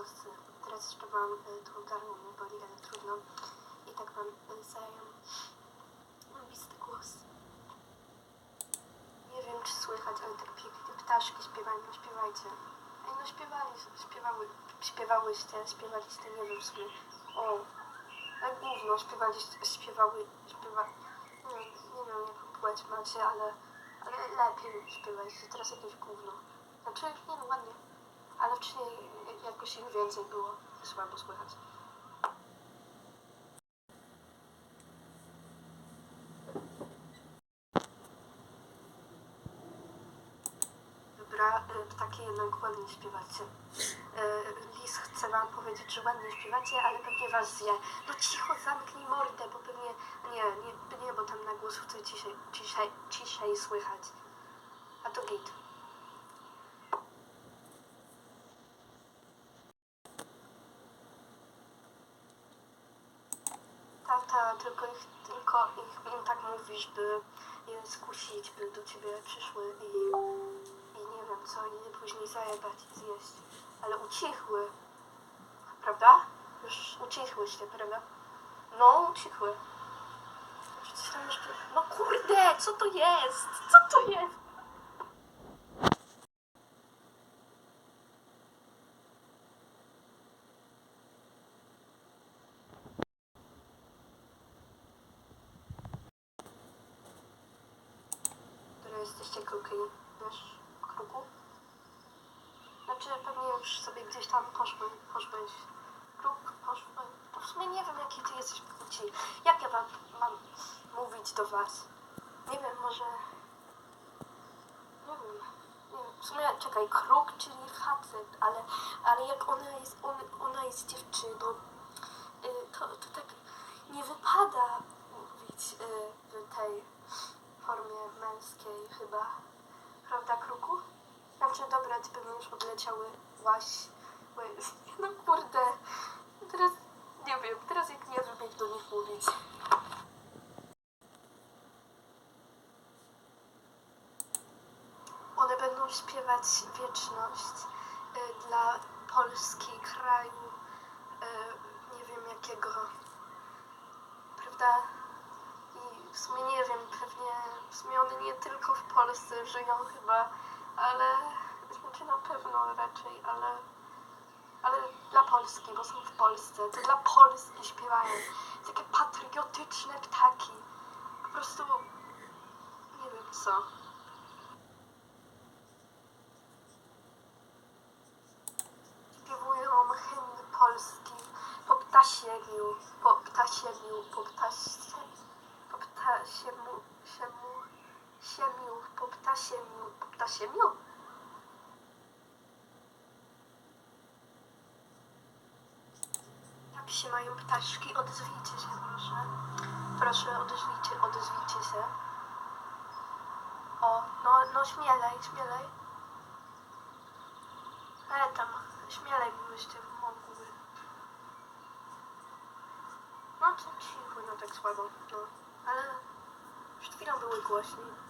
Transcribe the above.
głos. Teraz jeszcze mam y, tą gardło mnie boli, ale trudno. I tak wam y, zajem bisty głos. Nie wiem, czy słychać, ale tak pięknie ptaszki śpiewają, no śpiewajcie. Ej, no śpiewali, śpiewały, śpiewałyście, śpiewaliście, nie wiem w sumie. O, ale gówno, śpiewaliście, śpiewały, śpiewa... Nie, nie wiem, jaką płeć macie, ale, ale lepiej śpiewaliście, teraz jakieś gówno. Znaczy, nie no, ładnie. Ale wcześniej jakoś ich więcej było, słabo słychać. Dobra, y, ptaki jednak ładnie śpiewacie. Y, Lis chce wam powiedzieć, że ładnie śpiewacie, ale pewnie was zje. No cicho, zamknij mordę, bo pewnie... Nie, nie, nie bo tam na głosówce ciszej, ciszej, ciszej słychać. A to git. Tata, tylko ich, tylko ich, im tak mówisz, by je skusić, by do ciebie przyszły i, i nie wiem co, i później zajebać i zjeść. Ale ucichły, prawda? Już ucichłyście, prawda? No, ucichły. Coś tam jeszcze... No kurde, co to jest? Co to jest? Jesteście kruki, wiesz, kruku? Znaczy pewnie już sobie gdzieś tam poszły, poszłeś. Kruk, poszły. To w sumie nie wiem jaki ty jesteś płci. Jak ja wam mam mówić do was? Nie wiem, może... Nie wiem, nie wiem. W sumie, czekaj, kruk, czyli facet, ale, ale jak ona jest, on, ona jest dziewczyną, y, to, to tak nie wypada mówić y, tej formie męskiej chyba. Prawda, kruku? Znaczy, dobra, ty pewnie już odleciały łaś. ły- No kurde. Teraz nie wiem, teraz jak nie wiem jak do nich mówić. One będą śpiewać wieczność y, dla Polski, kraju, y, nie wiem jakiego, prawda? I w sumie nie wiem, pewnie w sumie one nie tylko w Polsce żyją chyba, ale znaczy na pewno raczej, ale ale dla Polski, bo są w Polsce, to dla Polski śpiewają. Takie patriotyczne ptaki. Po prostu nie wiem co. Śpiewują hymn polski po ptasiemiu, po ptasiemiu, po ptasie, po ptasiemu, siemu, siemiu, po ptasiemiu, po ptasiemiu. Się mają ptaszki? Odezwijcie się proszę. Proszę, odezwijcie, odezwijcie się. O, no, no śmielej, śmielej. E, tam, śmielej byłyście mogły. No to cicho, no tak słabo, no. Ale przed chwilą były głośniej.